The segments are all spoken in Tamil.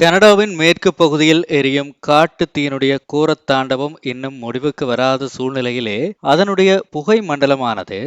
கனடாவின் மேற்கு பகுதியில் எரியும் காட்டு தீயினுடைய கூரத்தாண்டவம் இன்னும் முடிவுக்கு வராத சூழ்நிலையிலே அதனுடைய புகை மண்டலமானது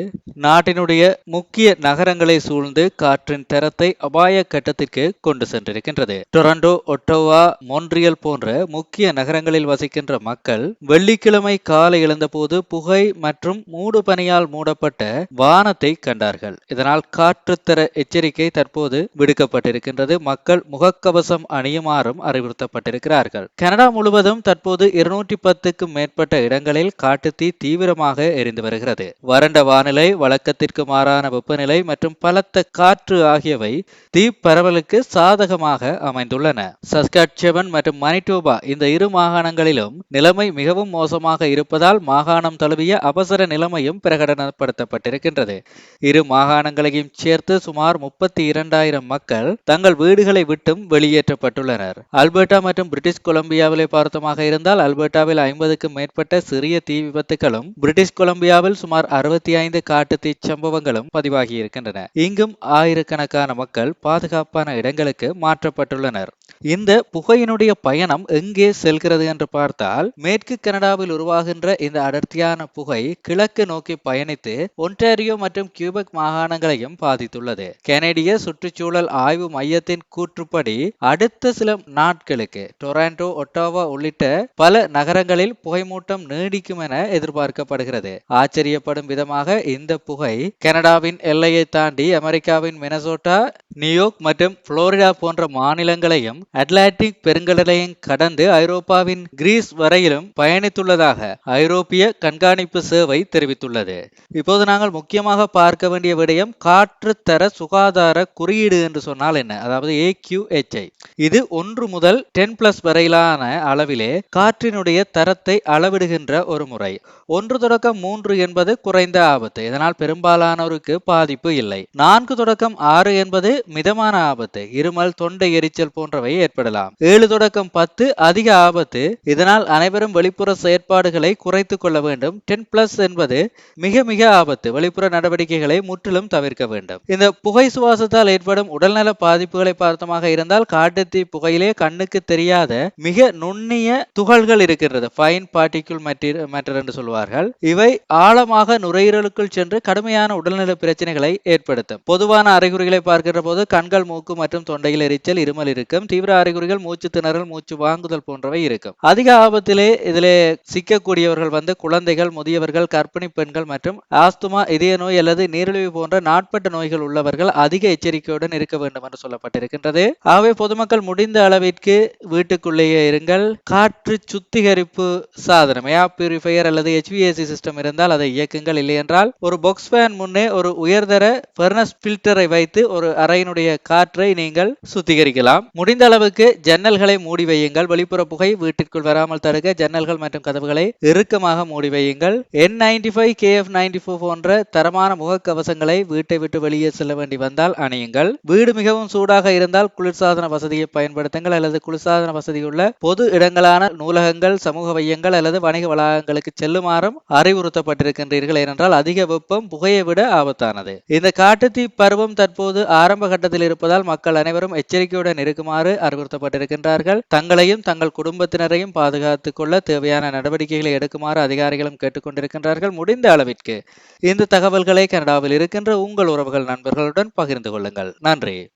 நாட்டினுடைய முக்கிய நகரங்களை சூழ்ந்து காற்றின் தரத்தை அபாய கட்டத்திற்கு கொண்டு சென்றிருக்கின்றது. டொரண்டோ ஒட்டோவா மொன்றியல் போன்ற முக்கிய நகரங்களில் வசிக்கின்ற மக்கள் வெள்ளிக்கிழமை காலை எழுந்தபோது புகை மற்றும் மூடு பனியால் மூடப்பட்ட வானத்தை கண்டார்கள். இதனால் காற்றுத்தர எச்சரிக்கை தற்போது விடுக்கப்பட்டிருக்கின்றது. மக்கள் முகக்கவசம் அணியும் செய்யுமாறும் அறிவுறுத்தப்பட்டிருக்கிறார்கள். கனடா முழுவதும் தற்போது இருநூற்றி பத்துக்கும் மேற்பட்ட இடங்களில் காட்டுத்தீ தீவிரமாக எரிந்து வருகிறது. வறண்ட வானிலை வழக்கத்திற்கு மாறான வெப்பநிலை மற்றும் பலத்த காற்று ஆகியவை தீ பரவலுக்கு சாதகமாக அமைந்துள்ளன. சஸ்காட்செவன் மற்றும் மணிட்டோபா இந்த இரு மாகாணங்களிலும் நிலைமை மிகவும் மோசமாக இருப்பதால் மாகாணம் தழுவிய அவசர நிலைமையும் பிரகடனப்படுத்தப்பட்டிருக்கின்றது. இரு மாகாணங்களையும் சேர்த்து சுமார் முப்பத்தி இரண்டாயிரம் மக்கள் தங்கள் வீடுகளை விட்டும் வெளியேற்றப்பட்டுள்ளனர். உள்ளனர். அல்பர்டா மற்றும் பிரிட்டிஷ் கொலம்பியாவிலே பார்த்தமாக இருந்தால் அல்பர்டாவில் ஐம்பதுக்கும் மேற்பட்ட சிறிய தீ விபத்துகளும் பிரிட்டிஷ் கொலம்பியாவில் சுமார் அறுபத்தி ஐந்து காட்டு தீ சம்பவங்களும் பதிவாகி இருக்கின்றன. இங்கும் ஆயிரக்கணக்கான மக்கள் பாதுகாப்பான இடங்களுக்கு மாற்றப்பட்டுள்ளனர். இந்த புகையினுடைய பயணம் எங்கே செல்கிறது என்று பார்த்தால் மேற்கு கனடாவில் உருவாகின்ற இந்த அடர்த்தியான புகை கிழக்கு நோக்கி பயணித்து ஒன்டாரியோ மற்றும் கியூபெக் மாகாணங்களையும் பாதித்துள்ளது. கனடிய சுற்றுச்சூழல் ஆய்வு மையத்தின் கூற்றுப்படி அடுத்த சில நாட்களுக்கு டொராண்டோ ஒட்டாவா உள்ளிட்ட பல நகரங்களில் புகைமூட்டம் நீடிக்கும் என எதிர்பார்க்கப்படுகிறது. ஆச்சரியப்படும் விதமாக இந்த புகை கனடாவின் எல்லையை தாண்டி அமெரிக்காவின் மினசோட்டா நியூயோர்க் மற்றும் புளோரிடா போன்ற மாநிலங்களையும் அட்லாண்டிக் பெருங்கடலையும் கடந்து ஐரோப்பாவின் கிரீஸ் வரையிலும் பயணித்துள்ளதாக ஐரோப்பிய கண்காணிப்பு சேவை தெரிவித்துள்ளது. இப்போது நாங்கள் முக்கியமாக பார்க்க வேண்டிய விடயம் காற்று தர சுகாதார குறியீடு என்று சொன்னால் என்ன? அதாவது ஏக்யூஎச்ஐ இது ஒன்று முதல் டென் பிளஸ் வரையிலான அளவிலே காற்றினுடைய தரத்தை அளவிடுகின்ற ஒரு முறை. ஒன்று தொடக்கம் மூன்று என்பது குறைந்த ஆபத்து. இதனால் பெரும்பாலானோருக்கு பாதிப்பு இல்லை. நான்கு தொடக்கம் ஆறு என்பது மிதமான ஆபத்து இருமல் தொண்டை எரிச்சல் போன்றவை ஏற்படலாம். ஏழு தொடக்கம் பத்து அதிக ஆபத்து இதனால் அனைவரும் வெளிப்புற செயற்பாடுகளை குறைத்துக் கொள்ள வேண்டும். டென் பிளஸ் என்பது மிக மிக ஆபத்து வெளிப்புற நடவடிக்கைகளை முற்றிலும் தவிர்க்க வேண்டும். இந்த புகை சுவாசத்தால் ஏற்படும் உடல்நல பாதிப்புகளை பார்த்தமாக இருந்தால் காட்டுத்தீ புகையிலே கண்ணுக்கு தெரியாத மிக நுண்ணிய துகள்கள் இருக்கின்றது. ஃபைன் பார்ட்டிகுல் மேட்டர் என்று சொல்வார்கள். இவை ஆழமாக நுரையீரலுக்குள் சென்று கடுமையான உடல்நல பிரச்சனைகளை ஏற்படுத்தும். பொதுவான அறிகுறிகளை பார்க்கின்ற போது கண்கள் மூக்கு மற்றும் தொண்டையில் எரிச்சல் இருமல் இருக்கும். தீவிர அறிகுறிகள் மூச்சு திணறல் மூச்சு வாங்குதல் போன்றவை இருக்கும். அதிக ஆபத்திலே இதிலே சிக்கக்கூடியவர்கள் வந்து குழந்தைகள் முதியவர்கள் கர்ப்பிணி பெண்கள் மற்றும் ஆஸ்துமா இதய நோய் அல்லது நீரிழிவு போன்ற நாட்பட்ட நோய்கள் உள்ளவர்கள் அதிக எச்சரிக்கையுடன் இருக்க வேண்டும் என்று சொல்லப்பட்டிருக்கின்றது. ஆகவே பொதுமக்கள் முடிந்த அளவிற்கு வீட்டுக்குள்ளேயே இருங்கள். காற்று சுத்திகரிப்பு சாதனம் ஏர் பியூரிஃபையர் அல்லது ஹெச்விஏசி சிஸ்டம் இருந்தால் அதை இயக்குங்கள். இல்லை என்றால் ஒரு பாக்ஸ் ஃபேன் முன்னே ஒரு உயர்தர ஃபெர்னஸ் பில்டரை வைத்து ஒரு புகையினுடைய காற்றை நீங்கள் சுத்திகரிக்கலாம். முடிந்த அளவுக்கு ஜன்னல்களை மூடி வையுங்கள். வெளிப்புற புகை வீட்டிற்குள் வராமல் தடுக்க ஜன்னல்கள் மற்றும் கதவுகளை இறுக்கமாக மூடி வையுங்கள். N ninety five K F ninety four போன்ற தரமான முகக்கவசங்களை வீட்டை விட்டு வெளியே செல்ல வேண்டி வந்தால் அணியுங்கள். வீடு மிகவும் சூடாக இருந்தால் குளிர்சாதன வசதியை பயன்படுத்துங்கள். அல்லது குளிர்சாதன வசதியுள்ள பொது இடங்களான நூலகங்கள் சமூக மையங்கள் அல்லது வணிக வளாகங்களுக்கு செல்லுமாறும் அறிவுறுத்தப்பட்டிருக்கின்றீர்கள். ஏனென்றால் அதிக வெப்பம் புகையை விட ஆபத்தானது. இந்த காட்டுத்தீ பருவம் தற்போது ஆரம்ப கட்டத்தில் இருப்பதால் மக்கள் அனைவரும் எச்சரிக்கையுடன் இருக்குமாறு அறிவுறுத்தப்பட்டிருக்கின்றார்கள். தங்களையும் தங்கள் குடும்பத்தினரையும் பாதுகாத்துக் கொள்ள தேவையான நடவடிக்கைகளை எடுக்குமாறு அதிகாரிகளும் கேட்டுக்கொண்டிருக்கின்றார்கள். முடிந்த அளவிற்கு இந்த தகவல்களை கனடாவில் இருக்கின்ற உங்கள் உறவுகள் நண்பர்களுடன் பகிர்ந்து கொள்ளுங்கள். நன்றி.